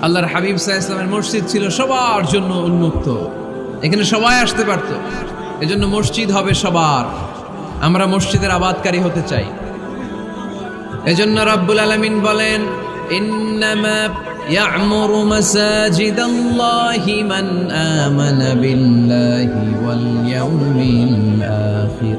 আল্লাহর হাবিব সাহা ইসলামের মসজিদ ছিল সবার জন্য উন্মুক্ত এখানে সবাই আসতে পারতো এজন্য মসজিদ হবে সবার আমরা মসজিদের আবাদকারী হতে চাই এজন্য রব্বুল আলামিন বলেন ইন্নামা يعمر مساجد الله من آمن بالله واليوم الآخر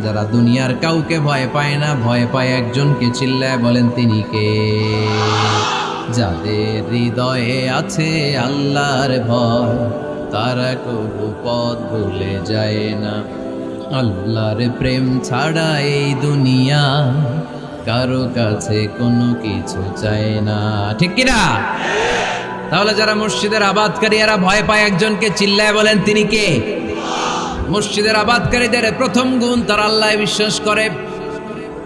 যারা দুনিয়ার কাউকে ভয় পায় না, ভয় পায় একজনকে চিল্লায় বলেন, তিনি কে? যাদের হৃদয়ে আছে আল্লাহর ভয়, তারা কবু পথ ভুলে যায় না। আল্লাহর প্রেম ছাড়া এই দুনিয়া কারও কাছে কোনো কিছু চায় না। ঠিক কিনা? তাহলে যারা মসজিদের আবাদকারী, এরা ভয় পায় একজনকে চিল্লায় বলেন, তিনি কে? মসজিদের আবাদকারীদের প্রথম গুণ, তারা আল্লাহ বিশ্বাস করে,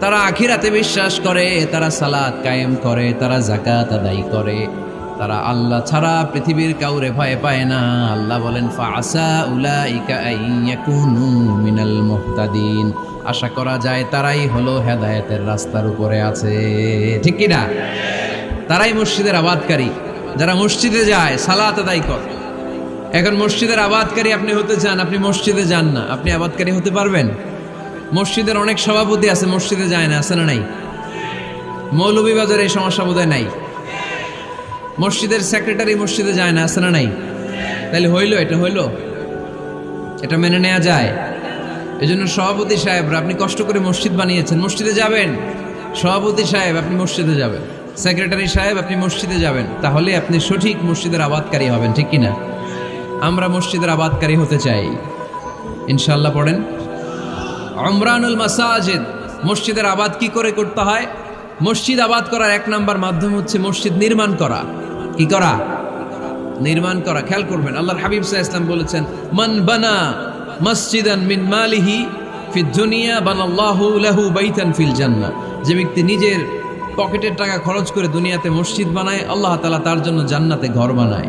তারা আখিরাতে বিশ্বাস করে, তারা সালাদ কায়েম করে, তারা জাকাত আদায় করে। তারা আল্লাহ ছাড়া পৃথিবীর কাউরে ভয় পায় না। আল্লাহ বলেন ফাসা মিনাল মুহতাদিন। আশা করা যায় তারাই হলো হেদায়েতের রাস্তার উপরে আছে। ঠিক কি না? তারাই মসজিদের আবাদকারী। যারা মসজিদে যায়, সালাত আদায় করে। এখন মসজিদের আবাদকারী আপনি হতে চান, আপনি মসজিদে যান না। আপনি আবাদকারী হতে পারবেন? মসজিদের অনেক সভাপতি আছে, মসজিদে যায় না, আছে না নাই? মৌলভীবাজারে এই সমস্যা বোধহয় নাই? মসজিদের সেক্রেটারি মসজিদে যায় না, আছে না নাই? তাহলে হইল, এটা হইল? এটা মেনে নেওয়া যায়। এই জন্য সভাপতি সাহেবরা আপনি কষ্ট করে মসজিদ বানিয়েছেন, মসজিদে যাবেন? সভাপতি সাহেব, আপনি মসজিদে যাবেন। সেক্রেটারি সাহেব, আপনি মসজিদে যাবেন। তাহলে আপনি সঠিক মসজিদের আবাদকারী হবেন, ঠিক কিনা? আমরা মসজিদের আবাদকারী হতে চাই। ইনশাল্লাহ পড়েন। অমরানুল মাসাজিদ, মসজিদের আবাদ কি করে করতে হয়? মসজিদ আবাদ করার এক নাম্বার মাধ্যম হচ্ছে মসজিদ নির্মাণ করা। কি করা? নির্মাণ করা। খেয়াল করবেন, আল্লাহর হাবিব সাহা ইসলাম বলেছেন, মান বানা মসজিদান মিন মালিহি ফি দুনিয়া বানাল্লাহু লাহু বাইতান ফিল জান্নাহ। যে ব্যক্তি নিজের পকেটের টাকা খরচ করে দুনিয়াতে মসজিদ বানায়, আল্লাহ তালা তার জন্য জান্নাতে ঘর বানায়।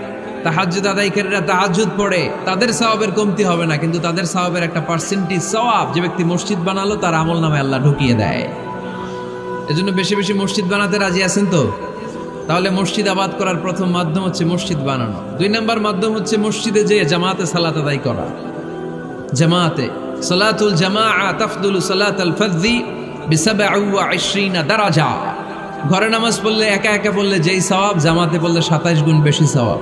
তাহাজ্জুদ আদায়কারীরা তাহাজ্জুদ পড়ে, তাদের সওয়াবের কমতি হবে না, কিন্তু তাদের সওয়াবের একটা পার্সেন্টেজ সওয়াব যে ব্যক্তি মসজিদ বানালো, তার আমল নামে আল্লাহ ঢুকিয়ে দেয়। এজন্য বেশি বেশি মসজিদ বানাতে রাজি আছেন তো? তাহলে মসজিদ আবাদ করার প্রথম মাধ্যম হচ্ছে মসজিদ বানানো। দুই নাম্বার মাধ্যম হচ্ছে মসজিদে যে জামাতে সালাত আদায় করা। জামাতে, সালাতুল জামা তাফদুল সালাত আল ফজি বিসাবাইশরিনা দারাজা। ঘরে নামাজ পড়লে একা একা পড়লে যেই সওয়াব, জামাতে পড়লে সাতাইশ গুণ বেশি সওয়াব।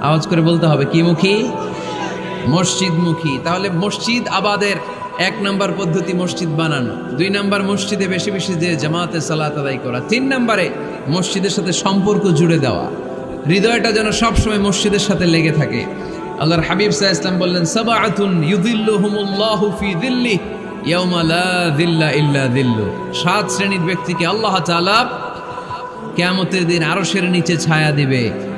আওয়াজ করে বলতে হবে, কি মুখী? মসজিদমুখী। তাহলে মসজিদ আবাদের এক নম্বর পদ্ধতি মসজিদ বানানো। দুই নম্বর মসজিদে বেশি বেশি যে জামাতে সালাত আদায় করা। তিন নম্বরে মসজিদের সাথে সম্পর্ক জুড়ে দেওয়া। হৃদয়টা যেন সবসময় মসজিদের সাথে লেগে থাকে। আল্লাহর হাবিব সাহা ইসলাম বললেন, সাবাআতুন ইউদিল্লুহুমুল্লাহু ফি দিল্লি সাত শ্রেণির ব্যক্তিকে আল্লাহ তাআলা কেয়ামতের দিন আরশের নিচে ছায়া দিবে।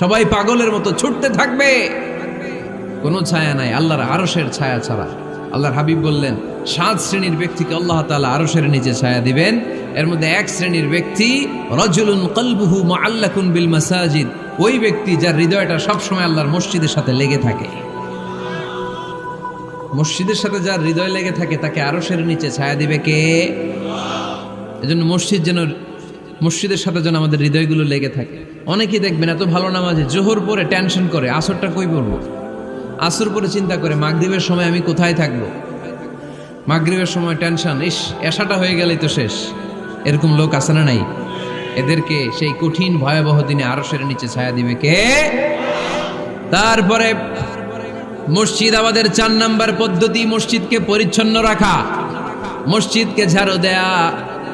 সবাই পাগলের মতো ছুটতে থাকবে। কোনো ছায়া নাই, আল্লাহর আরসের ছায়া ছাড়া। আল্লাহর হাবিব বললেন, সাত শ্রেণির ব্যক্তিকে আল্লাহ তাআলা আরশের নিচে ছায়া দিবেন। এর মধ্যে এক শ্রেণির ব্যক্তি, রজুলুন কলবুহু মা মুআল্লাকুন বিল মাসাজিদ। ওই ব্যক্তি যার হৃদয়টা সবসময় আল্লাহর মসজিদের সাথে লেগে থাকে। মসজিদের সাথে যার হৃদয় লেগে থাকে, তাকে আরশের নিচে ছায়া দিবে কে? এজন্য মসজিদ যেন, মসজিদের সাথে যেন আমাদের হৃদয়গুলো লেগে থাকে। অনেকেই দেখবেন এত ভালো নামাজে জোহর পরে টেনশন করে, আসরটা কই পড়ব? আসর পরে চিন্তা করে, মাগরিবের সময় আমি কোথায় থাকব? মাগরিবের সময় টেনশন ইস, এসাটা হয়ে গেলেই তো শেষ। এরকম লোক আছে না নাই? এদেরকে সেই কঠিন ভয়াবহ দিনে আরশের নিচে ছায়া দিবে কে? তারপরে মসজিদ আমাদের চার নাম্বার পদ্ধতি, মসজিদকে পরিচ্ছন্ন রাখা। মসজিদকে ঝাড়ু দেয়া।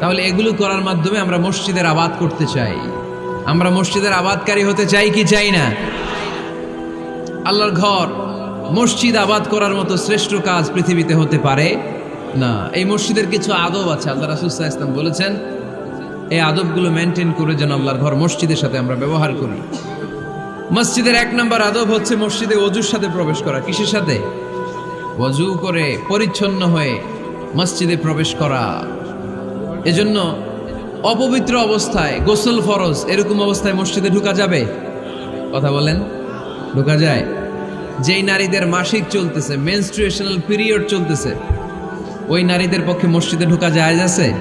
তাহলে এগুলো করার মাধ্যমে আমরা মসজিদের আবাদ করতে চাই। আমরা মসজিদের আবাদকারী হতে চাই কি চাই না? আল্লাহর ঘর, মসজিদ আবাদ করার মতো শ্রেষ্ঠ কাজ পৃথিবীতে হতে পারে? না। এই মসজিদের কিছু আদব আছে, আল্লাহ রাসুল্লাহ ইসলাম বলেছেন, এই আদবগুলো মেনটেন করে যেন আল্লাহর ঘর মসজিদের সাথে আমরা ব্যবহার করি। মসজিদের এক নম্বর আদব হচ্ছে মসজিদে অজুর সাথে প্রবেশ করা। কিসের সাথে? অজু করে পরিচ্ছন্ন হয়ে মসজিদে প্রবেশ করা। এজন্য অপবিত্র অবস্থায়, গোসল ফরজ, এরকম অবস্থায় মসজিদে ঢুকা যাবে? কথা বলেন। ঢুকা যায়। যেই নারীদের মাসিক চলতেছে মেনস্ট্রুয়েশনাল পিরিয়ড চলতেছে, ওই নারীদের পক্ষে মসজিদে ঢুকা যায় আছে?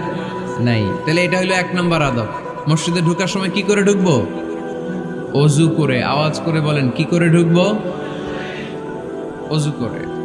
নাই। তাহলে এটা হলো এক নম্বর আদব। মসজিদে ঢুকার সময় কি করে ঢুকবো? অজু করে। আওয়াজ করে বলেন, কি করে ঢুকবো? অজু করে।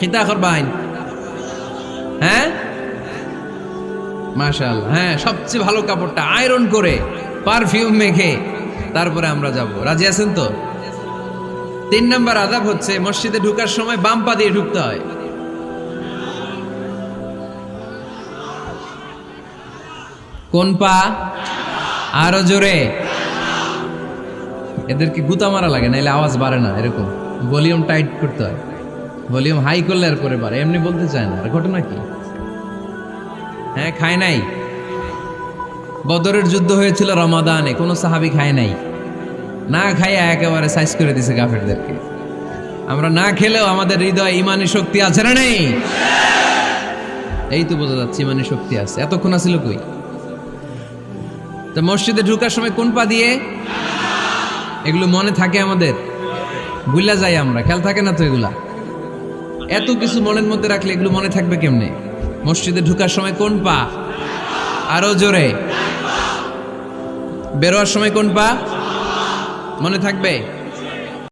খিতা করবাইন হ্যাঁ? মাশাল হ্যাঁ সবচেয়ে ভালো কাপড়টা আয়রন করে পারফিউম মেখে তারপরে আমরা যাব। রাজি আছেন তো? তিন নম্বর আদাব হচ্ছে, মসজিদে ঢুকার সময় বাম পা দিয়ে ঢুকতে হয়। কোন পা? আরও জোরে। এদেরকে গুতা মারা লাগে, নাইলে আওয়াজ বাড়ে না, এরকম। ভলিউম টাইট করতে হয়। ভলিউম হাই করলে আর করে বাড়ে, এমনি বলতে চায় না। আর ঘটনা কি? হ্যাঁ খায় নাই। বদরের যুদ্ধ হয়েছিল রমাদানে, কোনো সাহাবি খায় নাই। না খাইয়া একেবারে সাইজ করে দিছে কাফেরদেরকে। আমরা না খেলেও আমাদের হৃদয়ে ইমানি শক্তি আছে না নেই? এই তো বোঝা যাচ্ছে ইমানি শক্তি আছে। এতক্ষণ আছিল কই? তো মসজিদে ঢুকার সময় কোন পা দিয়ে? এগুলো মনে থাকে আমাদের? ভুলা যাই আমরা, খেয়াল থাকে না তো এগুলা? এত কিছু মনের মধ্যে রাখলে এগুলো মনে থাকবে কেমনে? মসজিদে ঢুকার সময় কোন পা? আরও জোরে। বেরোয়ার সময় কোন পা? মনে থাকবে?